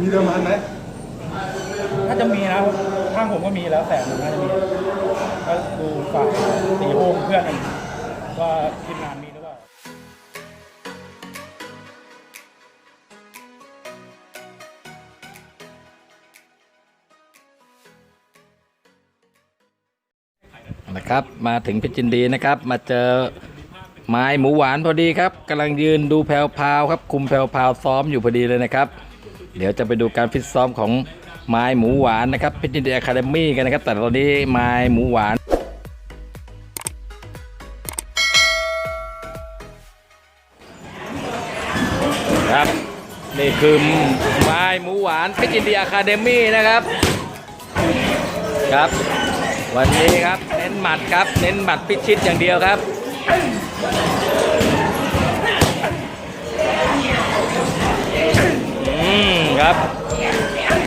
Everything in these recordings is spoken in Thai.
มีเดิมพันไหมน่าจะมีนะข้างผมก็มีแล้วแต่น่าจะมีก็ดูฝ่ายตีโฮมเพื่อนกันว่าทีมงานมีหรือเปล่านะครับมาถึงเพชรจินดีนะครับ มาเจอไม้หมูหวานพอดีครับกำลังยืนดูแพลวพราวครับ คุมแพลวพราวซ้อมอยู่พอดีเลยนะครับ เดี๋ยวจะไปดูการฟิตซ้อมของไม้หมูหวานนะครับพชรจินดีอะคาเดมี่กันนะครับ แต่ตอนนี้ไม้หมูหวานครับนี่คือไม้หมูหวานพชรจินดีอะคาเดมี่นะครับครับ วันนี้ครับเน้นหมัดครับ เน้นหมัดพิชิตอย่างเดียวครับ มครับ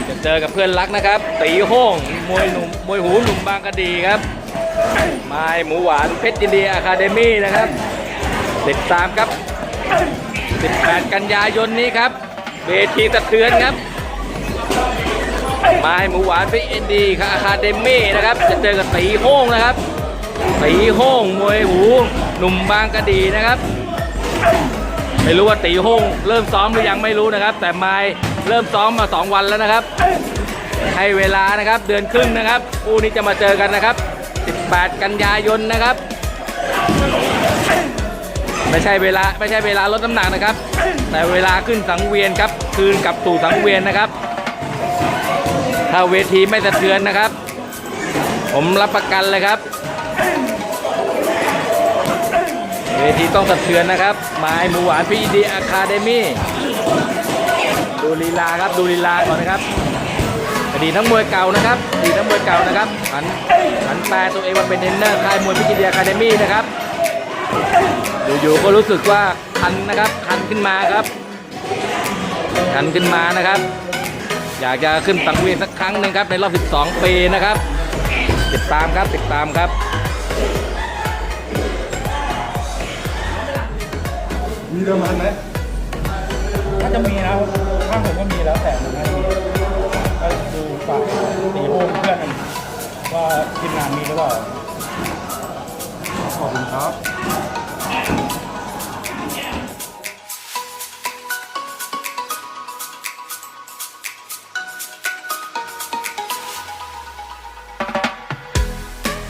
จะเจอกับเพื่อนรักนะครับ ตีโห้งมวยหนุ่มมวยหูหนุ่มบางกะดีครับไม้หมูหวานเพชรยินดีอะคาเดมี่นะครับติดตามครับ 18 กันยายนนี้ครับเวทีสะเทือนครับไม้หมูหวานเพีเอ็นดีครับอะคาเดมี่นะครับ จะเจอกับตีโห้งนะครับตีโห้งมวยหูหนุ่มบางกะดีนะครับ ไม่รู้ว่าตีห้งเริ่มซ้อมหรือยังไม่รู้นะครับ แต่ไม้เริ่มซ้อมมา 2 วันแล้วนะครับ ให้เวลานะครับเดือนครึ่งนะครับคู่นี้จะมาเจอกันนะครับ 18 กันยายนนะครับ ไม่ใช่เวลาไม่ใช่เวลาลดน้ำหนักนะครับ แต่เวลาขึ้นสังเวียนครับ คืนกลับสู่สังเวียนนะครับ ถ้าเวทีไม่สะเทือนนะครับ ผมรับประกันเลยครับ เวทีต้องสะเทือนนะครับไม้หมูหวานพีดีอะคาเดมี่ดูลีลาครับดูลีลาก่อนนะครับอดีตทั้งมวยเก่านะครับอดีตทั้งมวยเก่านะครับหันหันแปลตัวเองมาเป็นเทรนเนอร์ค่ายมวยพีดีอะคาเดมี่นะครับอยู่ๆก็รู้สึกว่าคันนะครับคันขึ้นมาครับคันขึ้นมานะครับ อยากจะขึ้นสังเวียนสักครั้งหนึ่งครับในรอบ 12 ปีนะครับ ติดตามครับติดตามครับ มีเดิมพันไหมน่าจะมีนะข้างผมก็มีแล้วแต่น่าจะมีก็ดูฝ่ายตีโฮมเพื่อนกันว่าทีมงานมีหรือเปล่าขอบคุณครับ